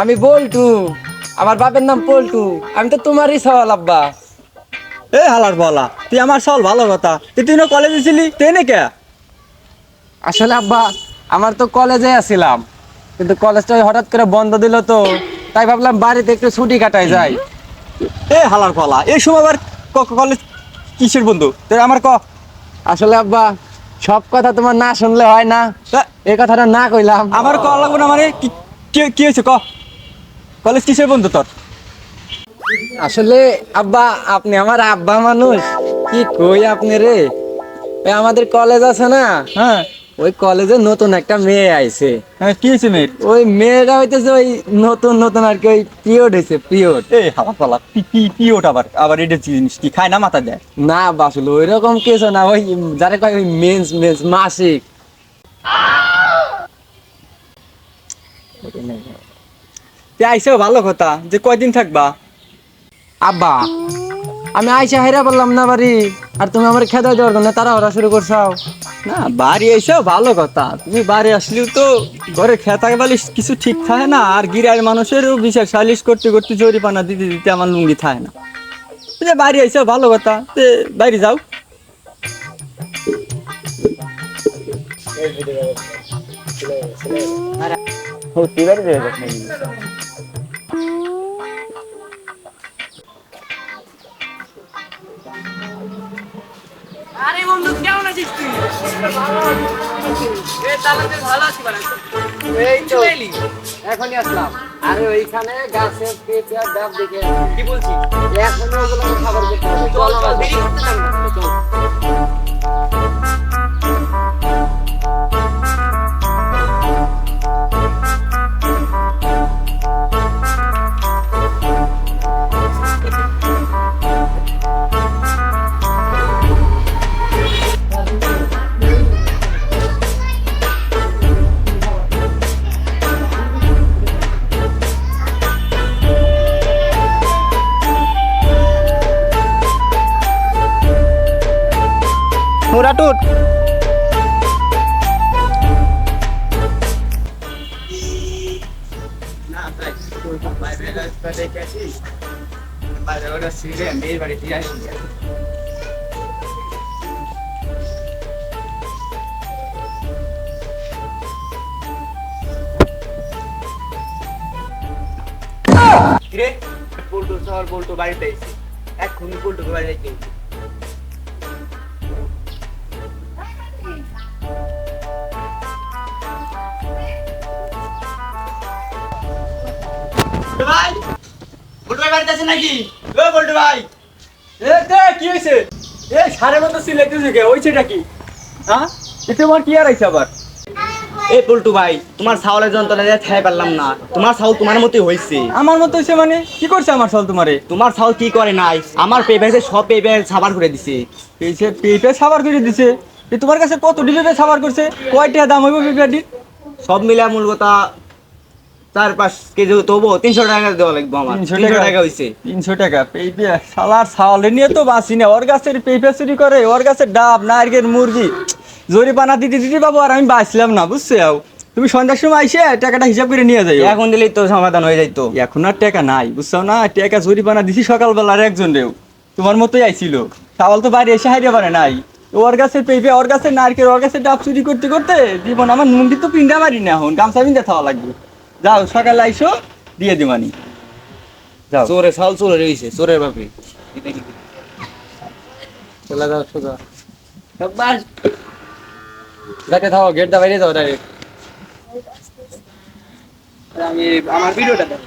আমি বল্টু। আমার বাপের নাম পল্টু। আমি তো তোমারই সওয়াল আব্বা। এ হালার বলা তুই আমার সল ভালো কথা। তুই তুই না কলেজে ছিলি তুই না কে? আসলে আব্বা আমার তো কলেজে আছিলাম কিন্তু কলেজটা হঠাৎ করে বন্ধ দিল তো তাই ভাবলাম বাড়িতে একটু ছুটি কাটাই যাই। এ হালার বলা এই সময় আবার কলেজ কিসের বন্ধু? তুই আমার ক? আসলে আব্বা সব কথা তোমার না শুনলে হয় না এই কথাটা না কইলাম। আমার ক লাগবো না মানে? কি কি- কি হয়েছে ক? কলেজ কিসের বন্ধু তোর? আসলে আব্বা আপনি আমার আব্বা মানুষ। কি কই আপনি রে? আমাদের কলেজ আছে না? হ্যাঁ। ওই কলেজে নতুন একটা মেয়ে আইছে। হ্যাঁ কি হয়েছে মেয়ের? ওই মেয়েটা হইতেছে ওই নতুন নতুন আর কি ওই পিরিয়ড হয়েছে পিরিয়ড এ হালার বলা পি পি পি আবার আবার এটা জিনিস কি খায় না মাথা দেয়? না বাসুল ওই রকম কিছু না ওই যারা কয় ওই মেন্স মেন্স মাসিক। আইসেও ভালো কথা যে কয়দিন থাকবা? আব্বা আমি আইসা হেরা বললাম না বাড়ি আর তুমি আমার খেদা দেওয়ার জন্য তারা ওরা শুরু করছাও। না বাড়ি এসেও ভালো কথা। তুমি বাড়ি আসলেও তো ঘরে খেতাকে বালিশ কিছু ঠিক থাকে না আর গিরার মানুষেরও বিচার সালিশ করতে করতে জরিপানা দিতে দিতে আমার লুঙ্গি থাকে না। তুই যে বাড়ি এসেও ভালো কথা তে বাইরে যাও। আরে বন্ধু কেমন আছিস তুই? তাহলে ভালো আছিস মানে? এই তো এখনই আসলাম। আরে ওইখানে গাছে পেঁপে আর ডাব দেখে কি বলছি এখন ওগুলো খাবার দেখতে চল চল দেরি করতে থাকব চল। ওরা টুট রে পল্টু শহর পল্টু বাড়িতে। এক্ষুনি পল্টুকে ভাই? পল্টু ভাই বাড়িতে আছে নাকি? ও পল্টু ভাই। এ কি হয়েছে এ সাড়ে মতো সিলেক্টেছে কে? হয়েছেটা কি? হ্যাঁ? এ তোমার কি আর আইছে আবার? এই পল্টু ভাই তোমার ছাওলের যন্ত্রণা দিয়ে খাই পারলাম না। তোমার ছাউল তোমার মতোই হয়েছে আমার মতো হয়েছে মানে? কি করছে আমার সল তোমারে? তোমার ছাউল কি করে নাই? আমার সব পেঁপে সাবার করে দিছে। পেয়েছে পেঁপে সাবার করে দিছে? তোমার কাছে কত সাবার করছে? কয়টা দাম হইব সব মিলে মূল কথা চার পাঁচ কেজি তবু তিনশো টাকা দেওয়া লাগবে আমার। তিনশো টাকা। হয়েছে তিনশো টাকা পেঁপে সালার নিয়ে তো বাঁচি না। ওর গাছের পেঁপে চুরি করে ওর গাছের ডাব নারকেল মুরগি জরিপানা দিতে দিতে বাবু আর আমি বাঁচলাম না বুঝছ? তুমি সন্ধ্যার সময় আইসে টাকাটা হিসাব করে নিয়ে যাই এখন দিলেই তো সমাধান হয়ে যাইতো। এখন আর টাকা নাই বুঝছ না? টাকা জরিপানা দিছি সকালবেলা আর একজন রেও। তোমার মতোই আইছিল। চাওয়াল তো বাইরে এসে হারিয়ে পারে নাই। ওর গাছের পেঁপে ওর গাছের নারকেল ওর গাছের ডাব চুরি করতে করতে জীবন আমার মুন্ডি তো পিন্ডা মারি না এখন গামছা পিন্দা খাওয়া লাগবে। যাও সকালে আইসো দিয়ে দিবানি যাও। চোরে সাল চোরে রয়েছে চোরের বাপে চলে যাও সোজা। যাকে থাও গেট দা বাইরে যাও ডাইরেক্ট আমি আমার ভিডিওটা দেখো।